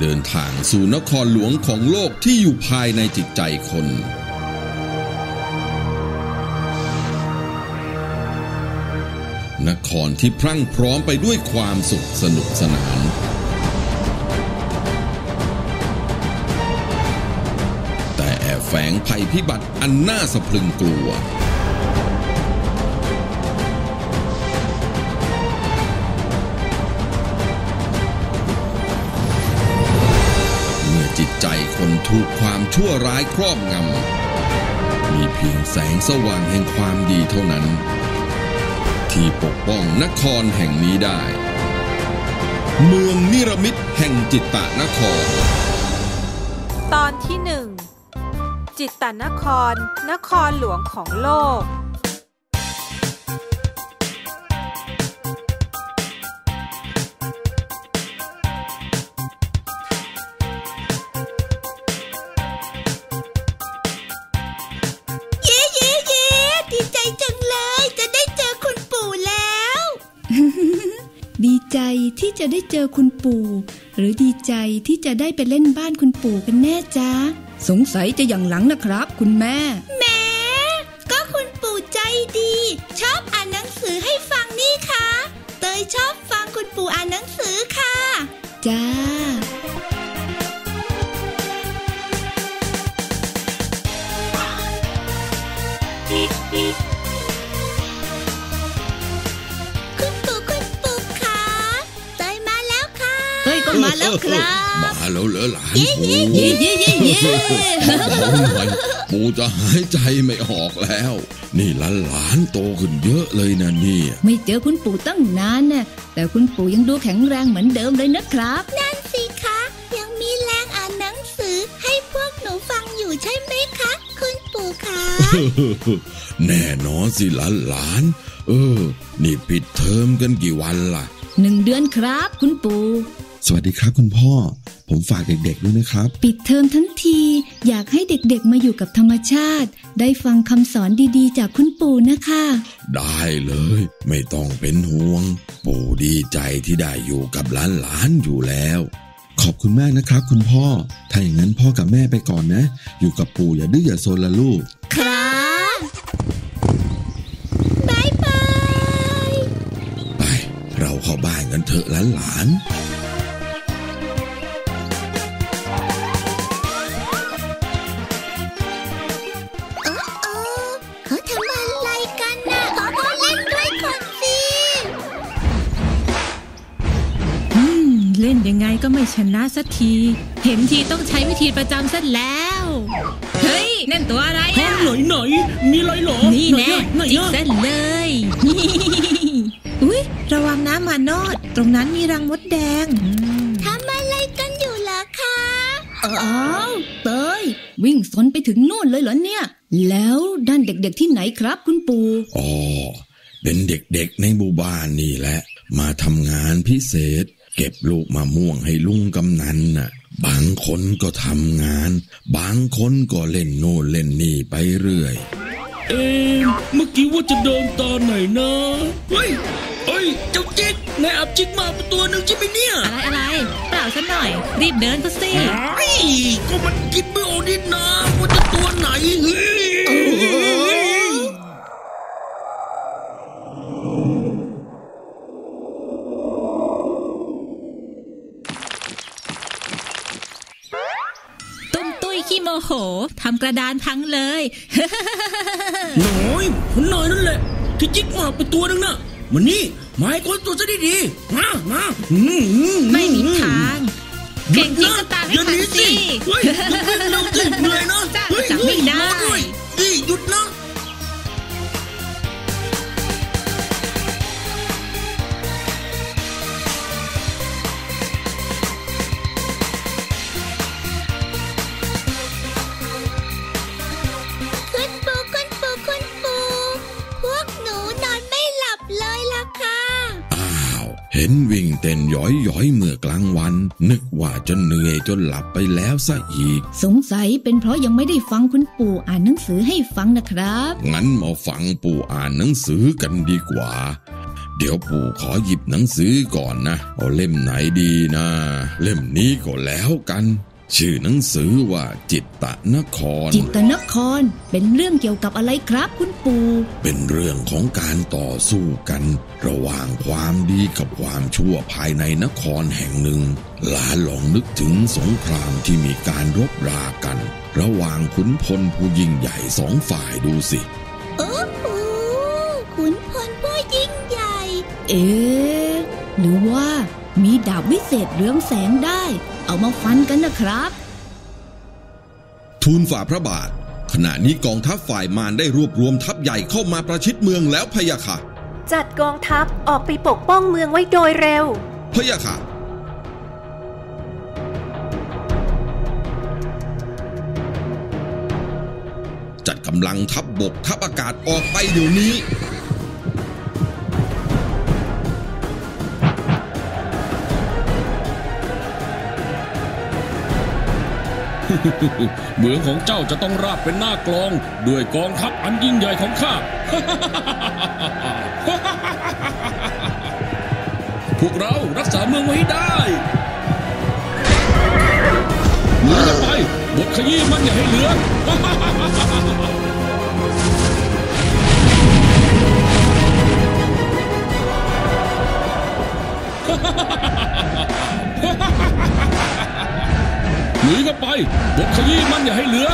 เดินทางสู่นครหลวงของโลกที่อยู่ภายในจิตใจคน นครที่พรั่งพร้อมไปด้วยความสุขสนุกสนาน แต่แอบแฝงภัยพิบัติอันน่าสะพรึงกลัว ถูกความชั่วร้ายครอบงำ มีเพียงแสงสว่างแห่งความดีเท่านั้น ที่ปกป้องนครแห่งนี้ได้ เมืองนิรมิตแห่งจิตตะนคร ตอนที่หนึ่งจิตตะนคร นครหลวงของโลก จะได้เจอคุณปู่ หรือดีใจที่จะได้ไปเล่นบ้านคุณปู่กันแน่จ้าสงสัยจะอย่างหลังนะครับ คุณแม่แหมก็คุณปู่ใจดี ชอบอ่านหนังสือให้ฟังนี่คะเตยชอบฟังคุณปู่อ่านหนังสือค่ะ จ้า แล้วครับมาแล้วเหรอหลานปูเย่เย่เย่เย่เอาหน่อยปูจะหายใจไม่ออกแล้ว นี่หลานหลานๆโตขึ้นเยอะเลยนะเนี่ยไม่เจอคุณปู่ตั้งนานน่ะแต่คุณปู่ยังดูแข็งแรงเหมือนเดิมเลยนะครับนั่นสิคะยังมีแรงอ่านหนังสือให้พวกหนูฟังอยู่ใช่ไหมคะ คุณปู่คะแน่นอนสิหลานหลานๆเออ นี่ปิดเทอมกันกี่วันล่ะหนึ่งเดือนครับ คุณปู่ สวัสดีครับคุณพ่อ ผมฝากเด็กๆด้วยนะครับ ปิดเทอมทั้งที อยากให้เด็กๆมาอยู่กับธรรมชาติ ได้ฟังคำสอนดีๆ จากคุณปู่นะคะ ได้เลย ไม่ต้องเป็นห่วง ปู่ดีใจที่ได้อยู่กับหลานๆอยู่แล้ว ขอบคุณมากนะครับ คุณพ่อ ถ้าอย่างนั้นพ่อกับแม่ไปก่อนนะ อยู่กับปู่อย่าดื้ออย่าโซนละลูก ครับบายบายไปเราเข้าบ้านกันเถอะหลานๆ ก็ไม่ชนะสักที เห็นทีต้องใช้วิธีประจำซะแล้ว เฮ้ย นั่นตัวอะไรห้ออะงไหนไหนมีอะไรเหรอนี่แน่ไหนจิกอะเส้นเลยอุ๊ยระวังน้ำมาโนดตรงนั้นมีรังมดแดงอืมทำอะไรกันอยู่เหรอคะอ้าวเตยวิ่งสนไปถึงนู่นเลยเหรอเนี่ย แล้วด้านเด็กๆที่ไหนครับคุณปู่อ๋อเป็นเด็กๆในหมู่บ้านนี่แหละ มาทำงานพิเศษ เก็บลูกมะม่วงให้ลุงกำนันน่ะ บางคนก็ทำงาน บางคนก็เล่นโน่นเล่นนี่ไปเรื่อย เอ๊ะเมื่อกี้ว่าจะเดินตอนไหนนะเฮ้ยเฮ้ยเจ้าจิ๊กนายอับจิ๊กมาเป็นตัวหนึ่งใช่ไหมเนี่ย อะไรอะไรเปล่าซะหน่อย รีบเดินก็สิเฮ้ยก็มันคิดไม่ออกนิดนะว่าจะตัวไหนเฮ้ย ทำกระดานพังเลยหน่อยคนหน่อยนั่นแหละ ที่จิ๊กมาเป็นตัวหนึ่งน่ะมันนี่มาให้คนตัวซะดีๆมามาอือืไม่มีทางเก่งจริงก็ตามให้อย่าหทันนีสิเฮ้ยเร็วสิเหนื่อยนะจ้าเฮ้ยจับไม่ได้รอด้วยนี่หยุดนะ เห็นวิ่งเต้นหย้อยย้อยๆเมื่อกลางวัน นึกว่าจะเหนื่อยจนหลับไปแล้วซะอีก สงสัยเป็นเพราะยังไม่ได้ฟังคุณปู่อ่านหนังสือให้ฟังนะครับ งั้นมาฟังปู่อ่านหนังสือกันดีกว่า เดี๋ยวปู่ขอหยิบหนังสือก่อนนะ เอาเล่มไหนดีนะ เล่มนี้ก็แล้วกัน ชื่อหนังสือว่าจิตตนคร จิตรนคร เป็นเรื่องเกี่ยวกับอะไรครับคุณปู่เป็นเรื่องของการต่อสู้กัน ระหว่างความดีกับความชั่วภายในนครแห่งหนึ่ง หลานลองนึกถึงสงครามที่มีการรบรากัน ระหว่างขุนพลผู้ยิ่งใหญ่สองฝ่ายดูสิโอ้โหขุนพลผู้ยิ่งใหญ่ เอ๊ะหรือว่า มีดาบวิเศษเรืองแสงได้ เอามาฟันกันนะครับ ทูลฝ่าพระบาท ขณะนี้กองทัพฝ่ายมารได้รวบรวมทัพใหญ่เข้ามาประชิดเมืองแล้วพะยะค่ะ จัดกองทัพออกไปปกป้องเมืองไว้โดยเร็วพะยะค่ะจัดกำลังทัพบบกทัพอากาศออกไปเดี๋ยวนี้ เมืองของเจ้าจะต้องราบเป็นหน้ากลอง ด้วยกองทัพอันยิ่งใหญ่ของข้า พวกเรารักษาเมืองไว้ให้ได้มือไปบทขยี้มันอย่าให้เหลือ หนีกันไปบทขยี้มันอย่าให้เหลือ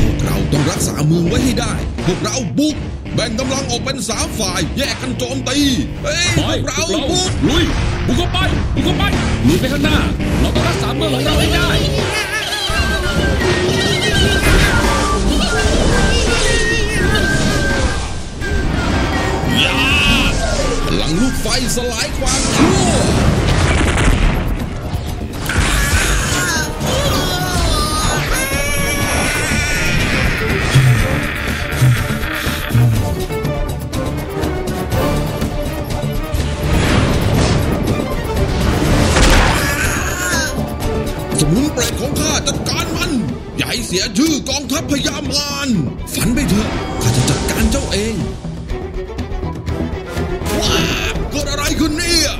พวกเราต้องรักษาเมืองไว้ให้ได้ พวกเราบุก แบ่งกำลังออกเป็นสามฝ่าย แยกกันโจมตี เฮ้ยไปพวกเราพวกบุก ลุยบุกเข้าไปบุกเข้าไปลุยไปข้างหน้า เราต้องรักษาเมืองของเราให้ได้ ไฟสลายความชั่วสมุนเปรตของข้าจัดการมัน อย่าให้เสียชื่อกองทัพพญามารฝันไปเถอะ ข้าจะจัดการเจ้าเองว้า เกิดอะไรขึ้นเนี่ย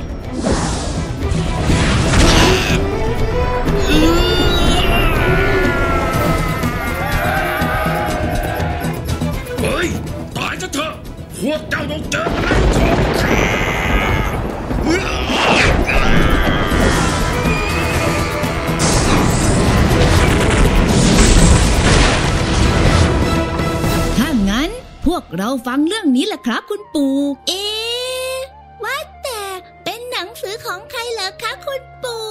เฮ้ย ตายซะเถอะพวกเจ้าต้องเจอพลังของข้าถ้างั้นพวกเราฟังเรื่องนี้แหละครับคุณปู่ เอ๊ สือของใครเหรอคะคุณปู่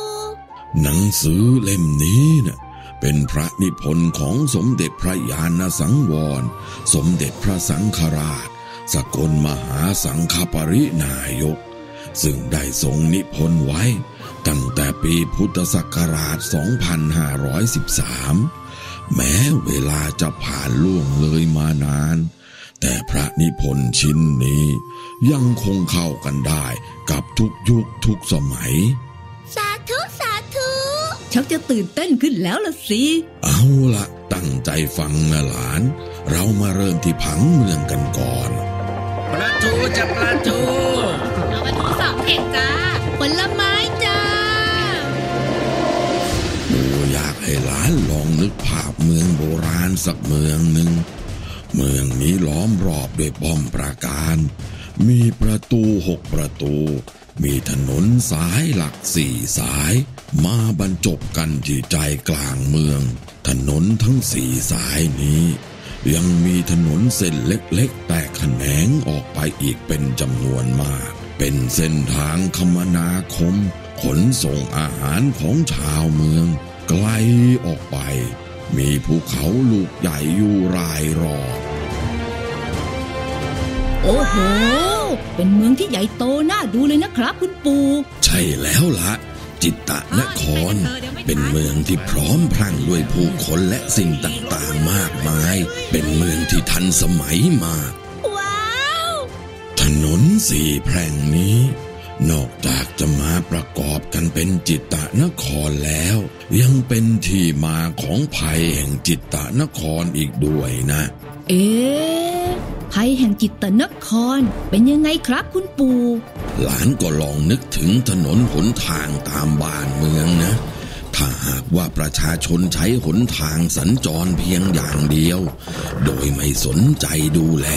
หนังสือเล่มนี้น่ะเป็นพระนิพนธ์ของสมเด็จพระยาณสังวร สมเด็จพระสังฆราช สกลมหาสังฆปรินายก ซึ่งได้ทรงนิพนธ์ไว้ ตั้งแต่ปีพุทธศักราช 2513 แม้เวลาจะผ่านล่วงเลยมานาน แต่พระนิพนธ์ชิ้นนี้ยังคงเข้ากันได้กับทุกยุคทุกสมัย สาธุ สาธุชักจะตื่นเต้นขึ้นแล้วล่ะสิ เอาละตั้งใจฟังนะหลาน เรามาเริ่มที่ผังเมืองกันก่อน ประจูจะประจูเอามาทดสอบเทคจ้าผลไม้จ้าปูอยากให้หลานลองนึกภาพเมืองโบราณสักเมืองหนึ่ง เมืองนี้ล้อมรอบด้วยป้อมปราการ มีประตูหกประตู มีถนนสายหลักสี่สาย มาบรรจบกันที่ใจกลางเมือง ถนนทั้งสี่สายนี้ ยังมีถนนเส้นเล็กๆ แต่แขนงออกไปอีกเป็นจำนวนมาก เป็นเส้นทางคมนาคม ขนส่งอาหารของชาวเมือง ไกลออกไปมีภูเขาลูกใหญ่อยู่รายรอบ โอ้โห เป็นเมืองที่ใหญ่โตน่าดูเลยนะครับ คุณปู่ ใช่แล้วละจิตตะนคร เป็นเมืองที่พร้อมพรั่งด้วยผู้คนและสิ่งต่างๆมากมาย เป็นเมืองที่ทันสมัยมาก ว้าว ถนนสี่แพร่งนี้ นอกจากจะมาประกอบกันเป็นจิตตนครแล้ว ยังเป็นที่มาของภัยแห่งจิตตนครอีกด้วยนะ เอ๊ภัยแห่งจิตตนครเป็นยังไงครับคุณปู่ หลานก็ลองนึกถึงถนนหนทางตามบ้านเมืองนะ ถ้าหากว่าประชาชนใช้หนทางสัญจรเพียงอย่างเดียว โดยไม่สนใจดูแล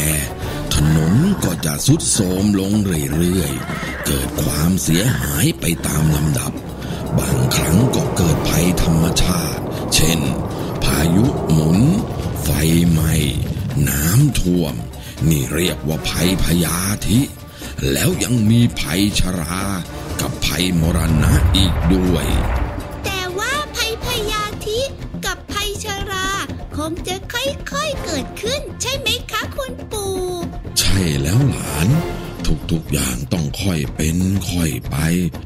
ถนนก็จะสุดโทรมลงเรื่อยๆ เกิดความเสียหายไปตามลำดับ บางครั้งก็เกิดภัยธรรมชาติ เช่น พายุหมุน ไฟไหม้ น้ำท่วม นี่เรียกว่าภัยพยาธิ แล้วยังมีภัยชรา กับภัยมรณะอีกด้วย แต่ว่าภัยพยาธิกับภัยชราคงจะค่อยๆเกิดขึ้น ใช่ไหมคะคุณปู่ ใช่แล้วหลาน ทุกๆอย่างต้องค่อยเป็นค่อยไป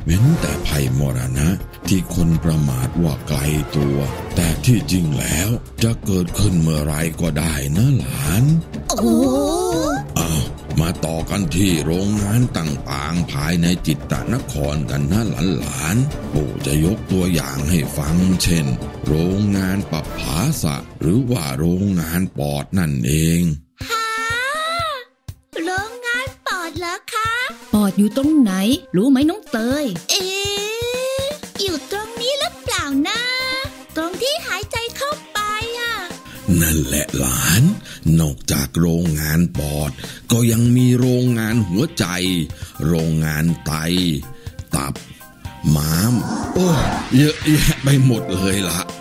เว้นแต่ภัยมรณะ ที่คนประมาทว่าไกลตัว แต่ที่จริงแล้วจะเกิดขึ้นเมื่อไรก็ได้นะหลานโอ้อ้าวมาต่อกันที่โรงงานต่างๆ ภายในจิตตนครกันนะหลานๆปู่จะยกตัวอย่างให้ฟังเช่น โรงงานปับผาสะหรือว่าโรงงานปอดนั่นเอง ปอดอยู่ตรงไหน รู้ไหมน้องเตย เอ๊ะอยู่ตรงนี้หรือเปล่านะ ตรงที่หายใจเข้าไปอะ นั่นแหละหลาน นอกจากโรงงานปอด ก็ยังมีโรงงานหัวใจ โรงงานไต ตับ ม้าม โอ้ยเยอะแยะไปหมดเลยละว้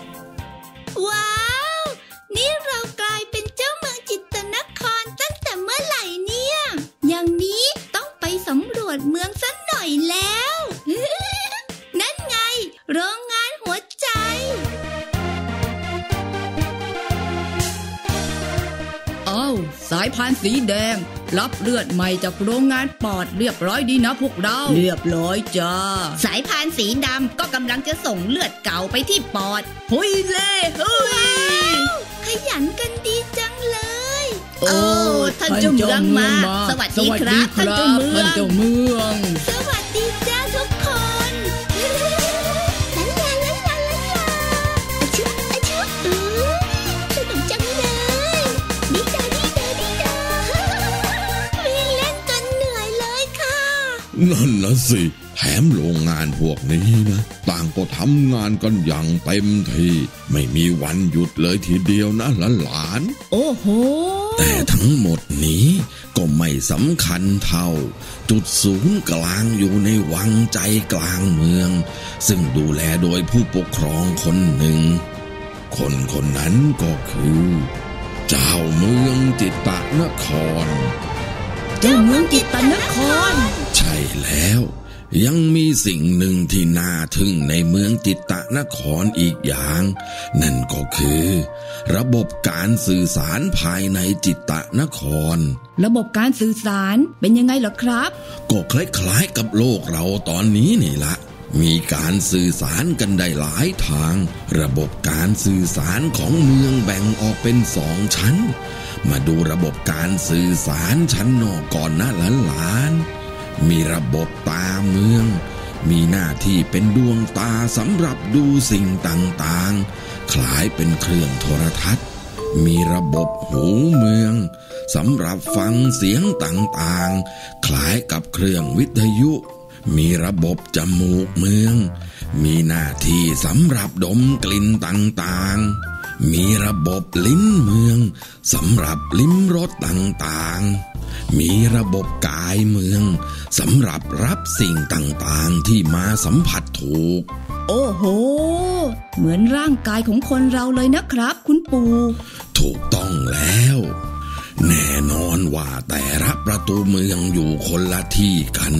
สายพานสีแดง รับเลือดใหม่จากโรงงานปอดเรียบร้อยดีนะพวกเรา เรียบร้อยจ้า สายพานสีดำก็กำลังจะส่งเลือดเก่าไปที่ปอดหุยเล่เฮ้ยขยันกันดีจังเลย โอ้ท่านเจ้าเมืองมา สวัสดีครับท่านเจ้าเมืองท่านเจ้าเมืองสวัสดี นั่นนะสิ แถมโรงงานพวกนี้นะ ต่างก็ทำงานกันอย่างเต็มที่ ไม่มีวันหยุดเลยทีเดียวนะหลานโอ้โหๆแต่ทั้งหมดนี้ก็ไม่สำคัญเท่า จุดศูนย์กลางอยู่ในวังใจกลางเมือง ซึ่งดูแลโดยผู้ปกครองคนหนึ่ง คนคนนั้นก็คือ เจ้าเมืองจิตตนคร เจ้าเมืองจิตตนคร ใช่แล้ว ยังมีสิ่งหนึ่งที่น่าทึ่งในเมืองจิตตนครอีกอย่าง นั่นก็คือ ระบบการสื่อสารภายในจิตตนคร ระบบการสื่อสารเป็นยังไงเหรอครับ ก็คล้ายๆกับโลกเราตอนนี้นี่ละ มีการสื่อสารกันได้หลายทาง ระบบการสื่อสารของเมืองแบ่งออกเป็นสองชั้น มาดูระบบการสื่อสารชั้นนอกก่อนนะหลานๆมีระบบตาเมือง มีหน้าที่เป็นดวงตาสำหรับดูสิ่งต่างๆ คล้ายเป็นเครื่องโทรทัศน์ มีระบบหูเมืองสำหรับฟังเสียงต่างๆ คล้ายกับเครื่องวิทยุ มีระบบจมูกเมือง มีหน้าที่สำหรับดมกลิ่นต่างๆ มีระบบลิ้นเมืองสำหรับลิ้มรสต่างๆ มีระบบกายเมืองสำหรับรับสิ่งต่างๆที่มาสัมผัสถูก โอ้โห เหมือนร่างกายของคนเราเลยนะครับ คุณปู่ ถูกต้องแล้ว แน่นอนว่าแต่ละประตูเมืองอยู่คนละที่กัน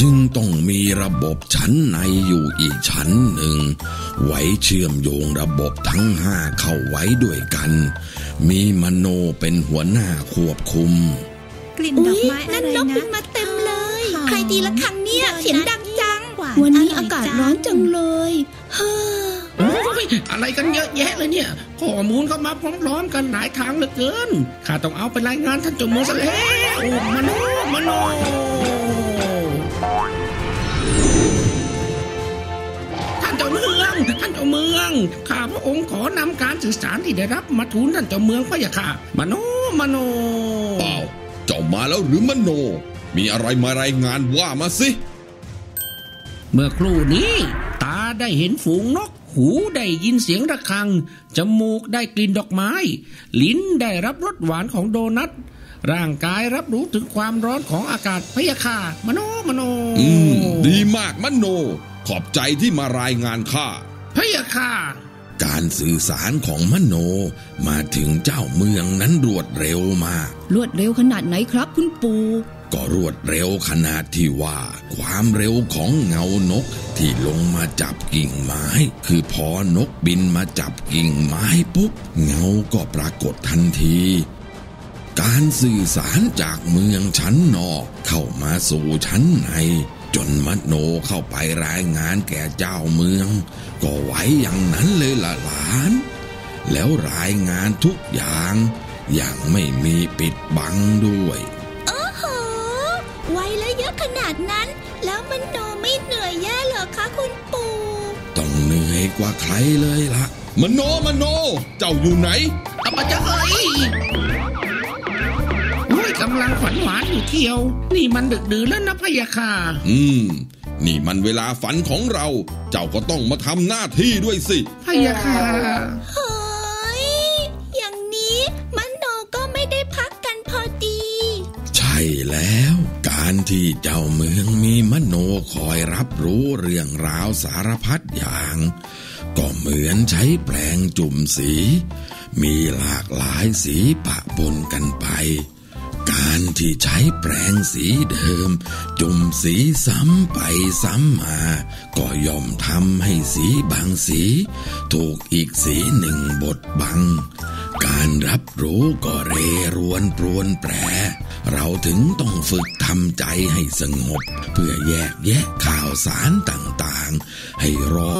จึงต้องมีระบบชั้นในอยู่อีกชั้นหนึ่ง ไว้เชื่อมโยงระบบทั้งห้าเข้าไว้ด้วยกัน มีมโนเป็นหัวหน้าควบคุม กลิ่นดอุ๊อกยไม้นั่อะนไรนกนะบินมาเต็มเลยหอมใครตีละครั้งเนี่ยเสียงดังจังหวานวันนี้ร่ยอากาศร้อนจังเลย เฮ้อโอ้ ยอะไรกันเยอะแยะเลยเนี่ยข้อมูลเข้ามาพร้อมๆกันหลายทางเหลือเกินข้าต้องเอาไปรายงานท่านจงมงซะแล้วมโนมโนเจ้าเมืองท่านเจ้าเมืองข้าพระองค์ขอนำการสื่อสารที่ได้รับมาทูลท่านเจ้าเมืองพรอยาค่ะมโนมโนเปล่าเจ้ามาแล้วหรือมโน มีอะไรมารายงานว่ามาสิ เมื่อครู่นี้ ตาได้เห็นฝูงนก หูได้ยินเสียงระฆัง จมูกได้กลิ่นดอกไม้ ลิ้นได้รับรสหวานของโดนัท ร่างกายรับรู้ถึงความร้อนของอากาศพะยะค่ะมโนมโน อืม ดีมากมโน ขอบใจที่มารายงานข้าพะยะค่ะการสื่อสารของมโน มาถึงเจ้าเมืองนั้นรวดเร็วมาก รวดเร็วขนาดไหนครับคุณปู่ ก็รวดเร็วขนาดที่ว่า ความเร็วของเงานกที่ลงมาจับกิ่งไม้ คือพอนกบินมาจับกิ่งไม้ปุ๊บเงาก็ปรากฏทันทีการสื่อสารจากเมืองชั้นนอกเข้ามาสู่ชั้นในจนมโนเข้าไปรายงานแก่เจ้าเมือง ก็ไหวอย่างนั้นเลยละหลาน แล้วรายงานทุกอย่างอย่างไม่มีปิดบังด้วย ดนั้น แล้วมันโนไม่เหนื่อยแย่เหรอคะคุณปู่ต้องเหนื่อยกว่าใครเลยละมโนมโน เจ้าอยู่ไหนเอามาจะเอ้ยโอ้ยกำลังฝันหวานอยู่เที่ยว นี่มันดึกดื่นแล้วนะพะยะค่ะอืม นี่มันเวลาฝันของเรา เจ้าก็ต้องมาทำหน้าที่ด้วยสิพะยะค่ะเฮ้ยอย่างนี้มันโนก็ไม่ได้พักกันพอดี ใช่แล้วการ ที่เจ้าเมืองมีมโนคอยรับรู้เรื่องราวสารพัดอย่าง ก็เหมือนใช้แปลงจุ่มสี มีหลากหลายสีปะปนกันไป การที่ใช้แปรงสีเดิม จุ่มสีซ้ำไปซ้ำมา ก็ย่อมทำให้สีบางสี ถูกอีกสีหนึ่งบดบัง การรับรู้ก็เรรวนปรวนแปร เราถึงต้องฝึกทำใจให้สงบ เพื่อแยกแยะข่าวสารต่างๆ ให้รอ